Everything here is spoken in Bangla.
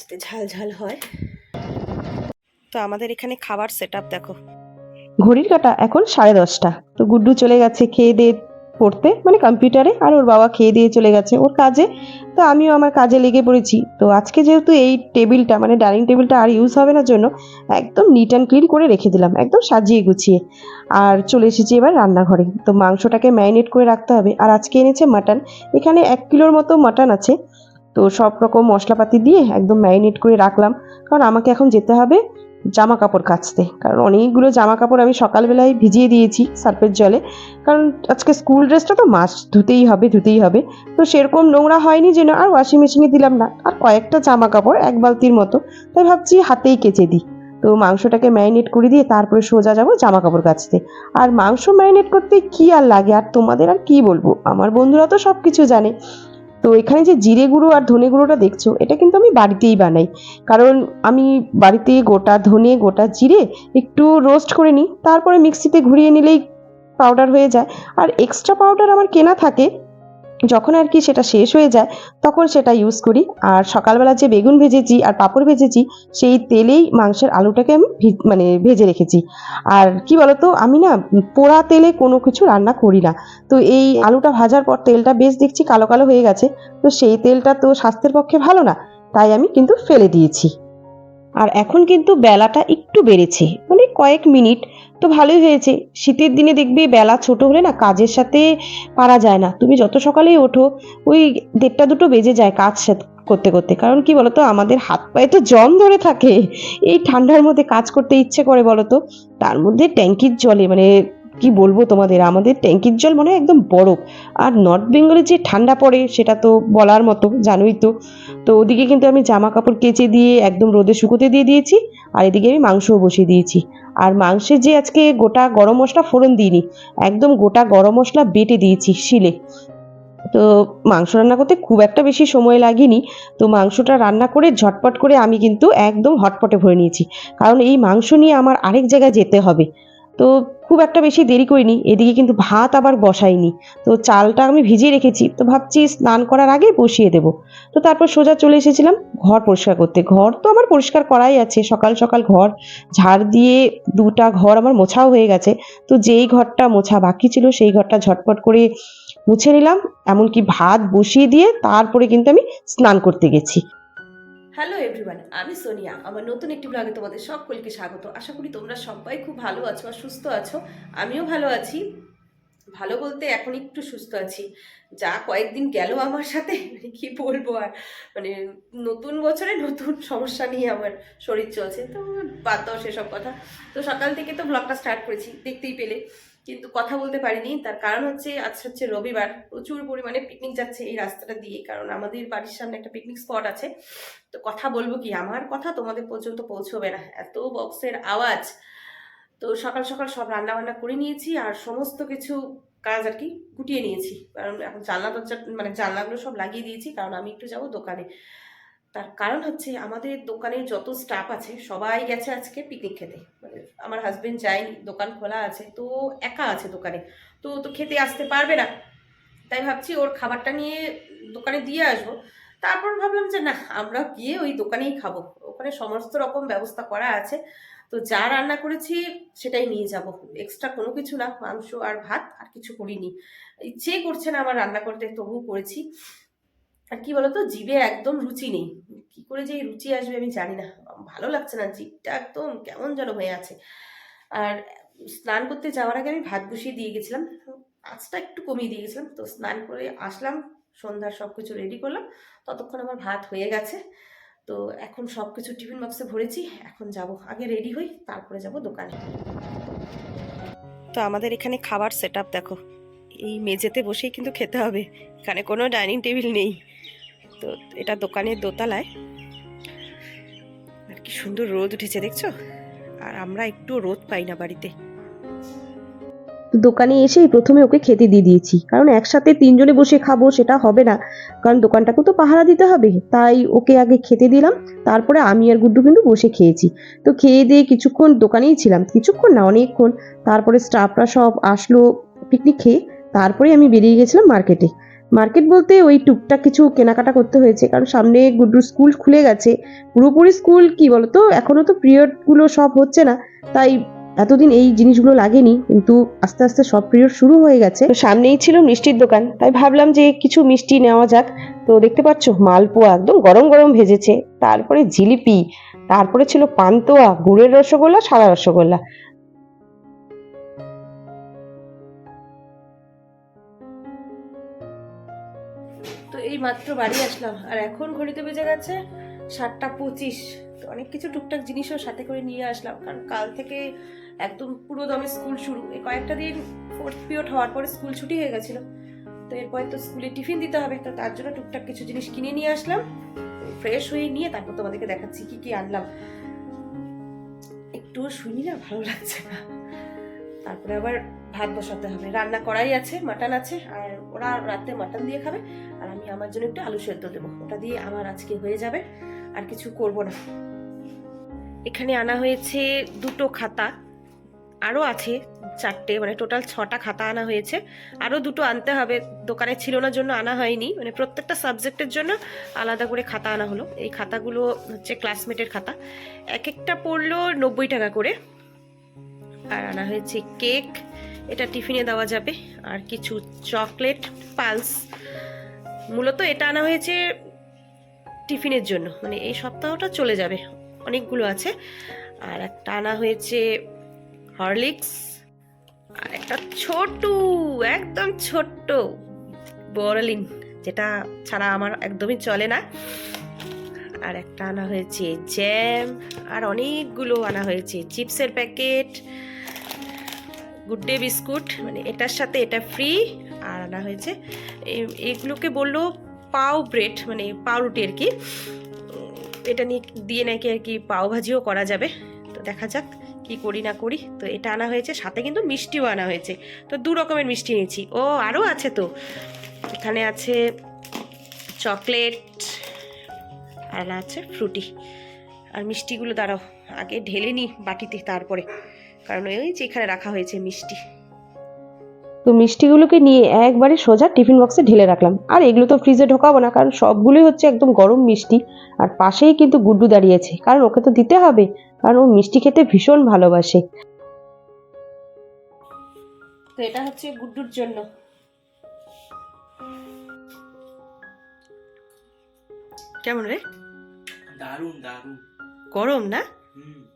যাতে ঝাল ঝাল হয়। তো আমাদের এখানে খাবার সেট আপ দেখো। ঘড়ির কাটা এখন সাড়ে দশটা। তো গুড্ডু চলে গেছে খেয়ে দিয়ে পড়তে মানে কম্পিউটারে আর ওর বাবা খেয়ে দিয়ে চলে গেছে ওর কাজে। তো আমিও আমার কাজে লেগে পড়েছি। তো আজকে যেহেতু এই টেবিলটা মানে ডাইনিং টেবিলটা আর ইউজ হবে না জন্য, একদম নিট অ্যান্ড ক্লিন করে রেখে দিলাম, একদম সাজিয়ে গুছিয়ে। আর চলে এসেছি এবার রান্নাঘরে। তো মাংসটাকে ম্যারিনেট করে রাখতে হবে। আর আজকে এনেছে মাটন এখানে এক কিলোর মতো মাটন আছে। তো সব রকম মশলাপাতি দিয়ে একদম ম্যারিনেট করে রাখলাম। কারণ আমাকে এখন যেতে হবে জামা কাপড় কাচতে। কারণ অনেকগুলো জামা কাপড় আমি সকালবেলায় ভিজিয়ে দিয়েছি সার্ফের জলে। কারণ আজকে স্কুল ড্রেসটা তো মাস্ট ধুতেই হবে ধুতেই হবে। তো সেরকম নোংরা হয়নি যেন আর ওয়াশিং মেশিনে দিলাম না। আর কয়েকটা জামা কাপড় এক বালতির মতো। তাই ভাবছি হাতেই কেচে দিই। তো মাংসটাকে ম্যারিনেট করে দিয়ে তারপরে সোজা যাব জামা কাপড় কাচতে। আর মাংস ম্যারিনেট করতে কি আর লাগে? আর তোমাদের আর কি বলব? আমার বন্ধুরা তো সব কিছু জানে। তো এখানে যে জিরে গুঁড়ো আর ধনে গুঁড়োটা দেখছ, এটা কিন্তু আমি বাড়িতেই বানাই। কারণ আমি বাড়িতে গোটা ধনে, গোটা জিরে একটু রোস্ট করে নিই, তারপরে মিক্সিতে ঘুরিয়ে নিলেই পাউডার হয়ে যায়। আর এক্সট্রা পাউডার আমার কেনা থাকে যখন আর কি সেটা শেষ হয়ে যায়, তখন সেটা ইউজ করি। আর সকালবেলা যে বেগুন ভেজেছি আর পাঁপড় ভেজেছি, সেই তেলেই মাংসের আলুটাকে আমি মানে ভেজে রেখেছি। আর কি বলতো, আমি না পোড়া তেলে কোনো কিছু রান্না করি না। তো এই আলুটা ভাজার পর তেলটা বেশ দেখছি কালো কালো হয়ে গেছে। তো সেই তেলটা তো স্বাস্থ্যের পক্ষে ভালো না, তাই আমি কিন্তু ফেলে দিয়েছি। আর এখন কিন্তু বেলাটা একটু বেড়েছে মানে কয়েক মিনিট তো ভালোই হয়েছে। শীতের দিনে দেখবে বেলা ছোট হলে না কাজের সাথে পারা যায় না। তুমি যত সকালেই ওঠো, ওই দেড়টা দুটো বেজে যায় কাজ করতে করতে। কারণ কি বলতো? আমাদের হাত পায়ে তো জম ধরে থাকে। এই ঠান্ডার মধ্যে কাজ করতে ইচ্ছে করে বলতো। তার মধ্যে ট্যাঙ্কির জলে মানে কি বলব তোমাদের? আমাদের ট্যাঙ্কির জল মনে হয় একদম বরফ। আর নর্থ বেঙ্গলে যে ঠান্ডা পড়ে, সেটা তো বলার মতো, জানোই তো। তো ওদিকে কিন্তু আমি জামা কাপড় কেচে দিয়ে একদম রোদে শুকোতে দিয়ে দিয়েছি, আর এদিকে আমি মাংসও বসিয়ে দিয়েছি। আর মাংসে যে আজকে গোটা গরম মশলা ফোড়ন দিইনি, একদম গোটা গরম মশলা বেটে দিয়েছি শিলে। তো মাংস রান্না করতে খুব একটা বেশি সময় লাগেনি, তো মাংসটা রান্না করে ঝটপট করে আমি কিন্তু একদম হটপটে ভরে নিয়েছি। কারণ এই মাংস নিয়ে আমার আরেক জায়গায় যেতে হবে। তো খুব একটা বেশি দেরি করিনি, এদিকে কিন্তু ভাত আবার বসাইনি। তো চালটা আমি ভিজিয়ে রেখেছি, তো ভাবছি স্নান করার আগে বসিয়ে দেবো। তো তারপর সোজা চলে এসেছিলাম ঘর পরিষ্কার করতে। ঘর তো আমার পরিষ্কার করাই আছে, সকাল সকাল ঘর। ঝাড় দিয়ে দুটা ঘর আমার মোছাও হয়ে গেছে। তো যেই ঘরটা মোছা বাকি ছিল, সেই ঘরটা ঝটপট করে মুছে নিলাম। এমনকি ভাত বসিয়ে দিয়ে তারপরে কিন্তু আমি স্নান করতে গেছি। হ্যালো এভরিওয়ান আমি সোনিয়া। আমার নতুন একটি ব্লগে তোমাদের সকলকে স্বাগত। আশা করি তোমরা সবাই খুব ভালো আছো আর সুস্থ আছো। আমিও ভালো আছি। ভালো বলতে এখন একটু সুস্থ আছি। যা কয়েকদিন গেল আমার সাথে মানে কি বলব আর? মানে নতুন বছরে নতুন সমস্যা নিয়ে আমার শরীর চলছে। তো বাদ দাও সেসব কথা। তো সকাল থেকে তো ব্লগটা স্টার্ট করেছি, দেখতেই পেলে। কিন্তু কথা বলতে পারিনি। তার কারণ হচ্ছে, আজ হচ্ছে রবিবার, প্রচুর পরিমাণে পিকনিক যাচ্ছে এই রাস্তাটা দিয়ে। কারণ আমাদের বাড়ির সামনে একটা পিকনিক স্পট আছে। তো কথা বলব কি, আমার কথা তোমাদের পর্যন্ত পৌঁছবে না। এত বক্সের আওয়াজ। তো সকাল সকাল সব রান্না বান্না করে নিয়েছি আর সমস্ত কিছু কাজ আর কি গুটিয়ে নিয়েছি। কারণ এখন জানলা দরজা মানে জানলাগুলো সব লাগিয়ে দিয়েছি। কারণ আমি একটু যাব দোকানে। তার কারণ হচ্ছে আমাদের দোকানের যত স্টাফ আছে, সবাই গেছে আজকে পিকনিক খেতে। মানে আমার হাজবেন্ড যায়নি, দোকান খোলা আছে, তো একা আছে দোকানে। তো তো খেতে আসতে পারবে না। তাই ভাবছি ওর খাবারটা নিয়ে দোকানে দিয়ে আসব। তারপর ভাবলাম যে না, আমরা গিয়ে ওই দোকানেই খাব। ওখানে সমস্ত রকম ব্যবস্থা করা আছে। তো যা রান্না করেছি সেটাই নিয়ে যাব। এক্সট্রা কোনো কিছু না, মাংস আর ভাত আর কিছু করিনি। ইচ্ছেই করছে না আমার রান্না করতে, তবুও করেছি। আর কি বলতো, জিভে একদম রুচি নেই। কি করে যে রুচি আসবে আমি জানি না। ভালো লাগছে না, জিভটা একদম কেমন যেন হয়ে আছে। আর স্নান করতে যাওয়ার আগে আমি ভাত বসিয়ে দিয়ে গেছিলাম। আঁচটা একটু কমিয়ে দিয়ে গেছিলাম। তো স্নান করে আসলাম, সন্ধ্যার সব কিছু রেডি করলাম। ততক্ষণ আমার ভাত হয়ে গেছে। তো এখন সব কিছু টিফিন বক্সে ভরেছি। এখন যাব, আগে রেডি হই, তারপরে যাব দোকানে। তো আমাদের এখানে খাবার সেট দেখো। এই মেঝেতে বসেই কিন্তু খেতে হবে। এখানে কোনো ডাইনিং টেবিল নেই। তো এটা দোকানের দোতলায়। আর কি সুন্দর রোদ উঠেছে, দেখছ? আর আমরা একটু রোদ পাই না বাড়িতে। দোকানে এসেই প্রথমে ওকে খেতে দিয়ে দিয়েছি। কারণ একসাথে তিনজনে বসে খাব সেটা হবে না। কারণ দোকানটাকেও তো পাহারা দিতে হবে। তাই ওকে আগে খেতে দিলাম। তারপরে আমি আর গুড্ডু কিন্তু বসে খেয়েছি। তো খেয়ে দিয়ে কিছুক্ষণ দোকানেই ছিলাম। কিছুক্ষণ না, অনেকক্ষণ। তারপরে স্টাফরা সব আসলো পিকনিক খেয়ে। তারপরে আমি বেরিয়ে গেছিলাম মার্কেটে। মার্কেট বলতে ওই টুকটাক কিছু কেনাকাটা করতে হয়েছে, কারণ সামনে গুড্ডুর স্কুল খুলে গেছে। পুরোপুরি স্কুল কি বলতো? এখনও তো পিরিয়ডগুলো সব হচ্ছে না, তাই এতদিন এই জিনিসগুলো লাগেনি, কিন্তু আস্তে আস্তে সব পিরিয়ড শুরু হয়ে গেছে। তো সামনেই ছিল মিষ্টির দোকান, তাই ভাবলাম যে কিছু মিষ্টি নেওয়া যাক। তো দেখতে পাচ্ছ, মালপোয়া একদম গরম গরম ভেজেছে, তারপরে জিলিপি, তারপরে ছিল পান্তোয়া, গুড়ের রসগোল্লা, সাদা রসগোল্লা। তো এই মাত্র বাড়ি আসলাম। আর এখন ঘড়িতে বেজে গেছে সাতটা পঁচিশ। তো অনেক কিছু টুকটাক জিনিসও সাথে করে নিয়ে আসলাম। কারণ কাল থেকে একদম পুরো দমে স্কুল শুরু। এই কয়েকটা দিন ফোর্থ পিরিয়ড হওয়ার পরে স্কুল ছুটি হয়ে গেছিল। তো এরপরে তো স্কুলে টিফিন দিতে হবে। তো তার জন্য টুকটাক কিছু জিনিস কিনে নিয়ে আসলাম। ফ্রেশ হয়ে নিয়ে তারপর তোমাদেরকে দেখাচ্ছি কি কি আনলাম। একটু শুনি না, ভালো লাগছে না। তারপরে আবার ভাত বসাতে হবে। রান্না করাই আছে, মাটন আছে, আর ওরা রাতে মাটন দিয়ে খাবে, আর আমি আমার জন্য একটু আলু সেদ্ধ দেবো। ওটা দিয়ে আমার আজকে হয়ে যাবে, আর কিছু করব না। এখানে আনা হয়েছে দুটো খাতা আরও আছে চারটে মানে টোটাল ছটা খাতা আনা হয়েছে। আরও দুটো আনতে হবে, দোকানে ছিল না জন্য আনা হয়নি। মানে প্রত্যেকটা সাবজেক্টের জন্য আলাদা করে খাতা আনা হলো। এই খাতাগুলো হচ্ছে ক্লাসমেটের খাতা। এক একটা পড়ল নব্বই টাকা করে। আর আনা হয়েছে কেক। এটা টিফিনে দেওয়া যাবে। আর কিছু চকলেট, পালস। মূলত এটা আনা হয়েছে টিফিনের জন্য। মানে এই সপ্তাহটা চলে যাবে। অনেকগুলো আছে। আর একটা আনা হয়েছে হরলিক্স। আর একটা ছোট, একদম ছোট্ট বড়লিন যেটা ছাড়া আমার একদমই চলে না। আর একটা আনা হয়েছে জ্যাম। আর অনেকগুলো আনা হয়েছে চিপসের প্যাকেট। গুড ডে বিস্কুট মানে এটার সাথে এটা ফ্রি আর আনা হয়েছে। এগুলোকে বলল পাও ব্রেড মানে পাউরুটি আর কি। এটা নিয়ে দিয়ে নাকি আর কি পাও ভাজিও করা যাবে। তো দেখা যাক কি করি না করি। তো এটা আনা হয়েছে, সাথে কিন্তু মিষ্টিও আনা হয়েছে। তো দু রকমের মিষ্টি নিয়েছি। ও আরও আছে তো। এখানে আছে চকলেট, আর আছে ফ্রুটি। আর মিষ্টিগুলো দাঁড়াও, আগে ঢেলে নিই বাটিতে তারপরে। কারণ ওই যে এখানে রাখা হয়েছে মিষ্টি। তো মিষ্টিগুলোকে নিয়ে একবারে সোজা টিফিন বক্সে ঢেলে রাখলাম। আর এগুলো তো ফ্রিজে ঢোকাবো না কারণ সবগুলোই হচ্ছে একদম গরম মিষ্টি। আর পাশেই কিন্তু গুড্ডু দাঁড়িয়েছে কারণ ওকে তো দিতে হবে কারণ ও মিষ্টি খেতে ভীষণ ভালোবাসে। তো এটা হচ্ছে গুড্ডুর জন্য। কেমন রে? দারুণ দারুণ। গরম না? হুম।